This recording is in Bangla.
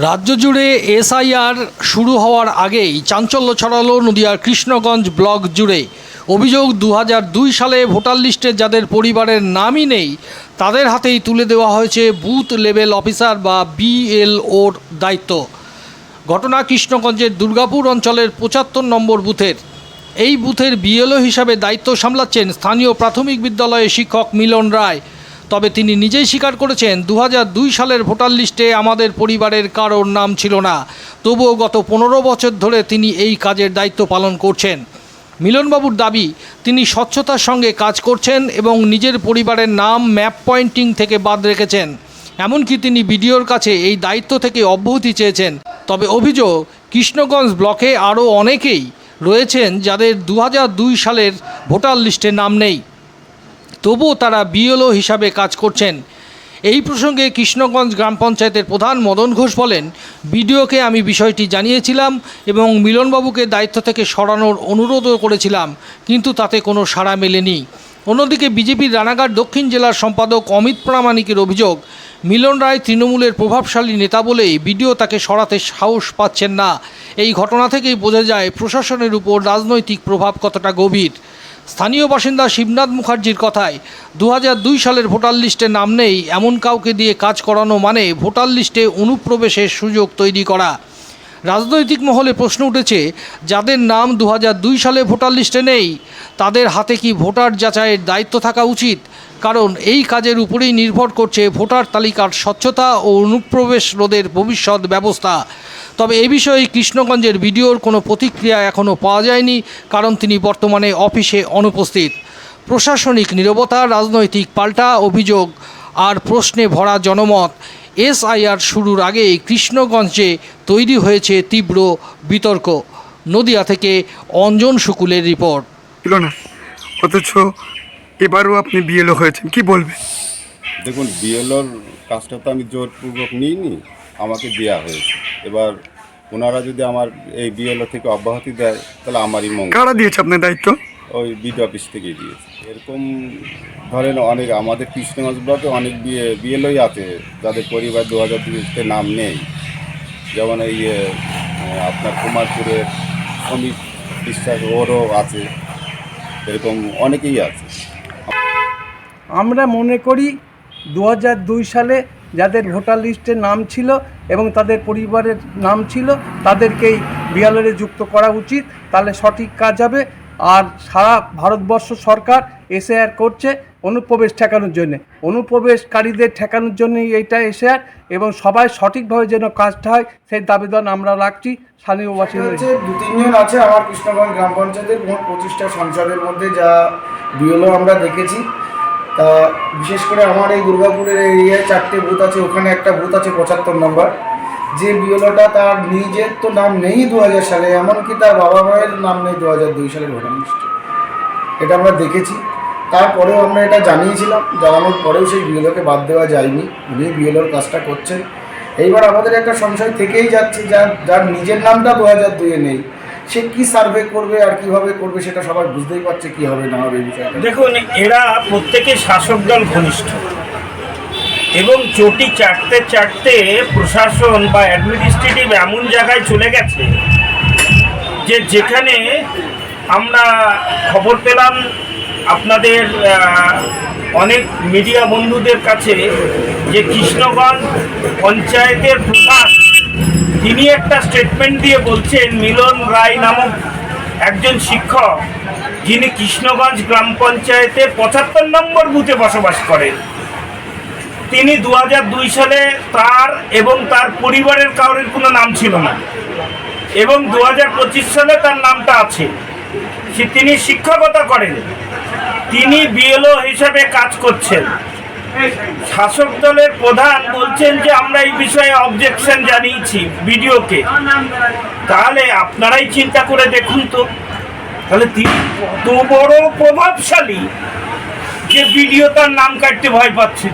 রাজ্য জুড়ে এসআইআর শুরু হওয়ার আগেই চাঞ্চল্য ছড়ালো নদিয়ার কৃষ্ণগঞ্জ ব্লক জুড়ে। অভিযোগ দু হাজার দুই সালে ভোটার লিস্টে যাদের পরিবারের নামই নেই, তাদের হাতেই তুলে দেওয়া হয়েছে বুথ লেভেল অফিসার বা বিএলওর দায়িত্ব। ঘটনা কৃষ্ণগঞ্জের দুর্গাপুর অঞ্চলের পঁচাত্তর নম্বর বুথের। এই বুথের বিএলও হিসাবে দায়িত্ব সামলাচ্ছেন স্থানীয় প্রাথমিক বিদ্যালয়ের শিক্ষক মিলন রায়। তবে তিনি নিজেই স্বীকার করেছেন দু হাজার দুই সালের ভোটার লিস্টে আমাদের পরিবারের কারোর নাম ছিল না। তবুও গত পনেরো বছর ধরে তিনি এই কাজের দায়িত্ব পালন করছেন। মিলনবাবুর দাবি, তিনি স্বচ্ছতার সঙ্গে কাজ করছেন এবং নিজের পরিবারের নাম ম্যাপ পয়েন্টিং থেকে বাদ রেখেছেন। এমনকি তিনি বিডিওর কাছে এই দায়িত্ব থেকে অব্যাহতি চেয়েছেন। তবে অভিযোগ, কৃষ্ণগঞ্জ ব্লকে আরও অনেকেই রয়েছেন যাদের দু হাজার দুই সালের ভোটার লিস্টে নাম নেই। তবুও তারা বিএলও হিসাবে কাজ করছেন। এই প্রসঙ্গে কৃষ্ণগঞ্জ গ্রাম পঞ্চায়েতের প্রধান মদন ঘোষ বলেন, বিডিওকে আমি বিষয়টি জানিয়েছিলাম এবং মিলনবাবুকে দায়িত্ব থেকে সরানোর অনুরোধও করেছিলাম, কিন্তু তাতে কোনো সাড়া মেলেনি। অন্যদিকে বিজেপির রানাঘাট দক্ষিণ জেলার সম্পাদক অমিত প্রামাণিকের অভিযোগ, মিলন রায় তৃণমূলের প্রভাবশালী নেতা বলেই বিডিও তাকে সরাতে সাহস পাচ্ছেন না। এই ঘটনা থেকেই বোঝা যায়, প্রশাসনের উপর রাজনৈতিক প্রভাব কতটা গভীর। স্থানীয় বাসিন্দা শিবনাথ মুখার্জির কথায় দু হাজার দুই সালের ভোটার লিস্টে নাম নেই, এমন কাউকে দিয়ে কাজ করানো মানে ভোটার লিস্টে অনুপ্রবেশের সুযোগ তৈরি করা। রাজনৈতিক মহলে প্রশ্ন উঠেছে, যাদের নাম দু হাজার দুই সালে ভোটার লিস্টে নেই, তাদের হাতে কি ভোটার যাচাইয়ের দায়িত্ব থাকা উচিত? কারণ এই কাজের উপরেই নির্ভর করছে ভোটার তালিকার স্বচ্ছতা ও অনুপ্রবেশ রোধের ভবিষ্যৎ ব্যবস্থা। তবে এ বিষয়ে কৃষ্ণগঞ্জের ভিডিওর কোনো প্রতিক্রিয়া এখনও পাওয়া যায়নি কারণ তিনি বর্তমানে অফিসে অনুপস্থিত। প্রশাসনিক নীরবতা রাজনৈতিক পাল্টা অভিযোগ আর প্রশ্নে ভরা জনমত এসআইআর শুরুর আগেই কৃষ্ণগঞ্জে তৈরি হয়েছে তীব্র বিতর্ক। নদিয়া থেকে অঞ্জন শুকুলের রিপোর্ট। ছিল না। অথচ এবারও আপনি বিএলও হয়েছেন কি বলবেন? দেখুন বিএলওর কাজটা তো আমি জোরপূর্বক নিইনি আমাকে দেওয়া হয়েছে। এবার ওনারা যদি আমার এই বিএলও থেকে অব্যাহতি দেয় তাহলে আমারই মঙ্গল। কারা দিয়েছে আপনার দায়িত্ব? ওই বিডি অফিস থেকেই দিয়েছে। এরকম ধরেন অনেক আমাদের কৃষ্ণগঞ্জ ব্লকে অনেক বিয়ে বিএলওই আছে যাদের পরিবার দু হাজার দুইতে নাম নেই। যেমন এই আপনার কুমারপুরের শ্রমিক বিশ্বাস ওরও আছে এরকম অনেকেই আছে। আমরা মনে করি দু হাজার দুই সালে যাদের ভোটার লিস্টে নাম ছিল এবং তাদের পরিবারের নাম ছিল তাদেরকেই বিয়ালরে যুক্ত করা উচিত। তাহলে সঠিক কাজ হবে। আর সারা ভারতবর্ষ সরকার এসএআর করছে অনুপ্রবেশ ঠেকানোর জন্য। অনুপ্রবেশকারীদের ঠেকানোর জন্যই এইটা এসএআর এবং সবাই সঠিকভাবে যেন কাজটা হয় সেই দাবিদান আমরা রাখছি। স্থানীয় বাসিন্দা হচ্ছে দু তিনজন আছে আমার কৃষ্ণগঞ্জ গ্রাম পঞ্চায়েতের মোট পঁচিশটা সংসদের মধ্যে যা বিএলও আমরা দেখেছি। তা বিশেষ করে আমার এই দুর্গাপুরের এরিয়ায় চারটে বুথ আছে, ওখানে একটা বুথ আছে পঁচাত্তর নম্বর। যে বিএলওটা তার নিজের তো নাম নেই দু হাজার সালে, এমনকি তার বাবা মায়ের নাম নেই দু হাজার দুই সালের লিস্টে এটা আমরা দেখেছি। তারপরেও আমরা এটা জানিয়েছিলাম, জানানোর পরেও সেই বিএলওকে বাদ দেওয়া যায়নি। উনি বিএলওর কাজটা করছেন। এইবার আমাদের একটা সংশয় থেকেই যাচ্ছে, যার যার নিজের নামটা দু হাজার দুইয়ে নেই। সে কি সার্ভে করবে আর কীভাবে করবে সেটা সবাই বুঝতেই পারছে কি হবে, না হবে দেখুন, এরা প্রত্যেকে শাসক দল ঘনিষ্ঠ। এবং চটি চাটতে চাটতে প্রশাসন বা অ্যাডমিনিস্ট্রেটিভ এমন জায়গায় চলে গেছে যে যেখানে আমরা খবর পেলাম, আপনাদের অনেক মিডিয়া বন্ধুদের কাছে যে কৃষ্ণগঞ্জ পঞ্চায়েতের প্রধান তিনি একটা স্টেটমেন্ট দিয়ে বলছেন, মিলন রায় নামক একজন শিক্ষক, যিনি কৃষ্ণগঞ্জ গ্রাম পঞ্চায়েতের পঁচাত্তর নম্বর বুথে বসবাস করেন। তিনি দু দুই সালে তার এবং তার পরিবারের কারোর কোনো নাম ছিল না। এবং দু সালে তার নামটা আছে। তিনি শিক্ষকতা করেন। তিনি বিএলও হিসাবে কাজ করছেন। শাসক দলের প্রধান বলছেন যে আমরা এই বিষয়ে অবজেকশন জানিয়েছি বিডিওকে তাহলে আপনারাই চিন্তা করে দেখুন তো। তাহলে তিনি কত বড় প্রভাবশালী যে বিডিও তার নাম কাটতে ভয় পাচ্ছে।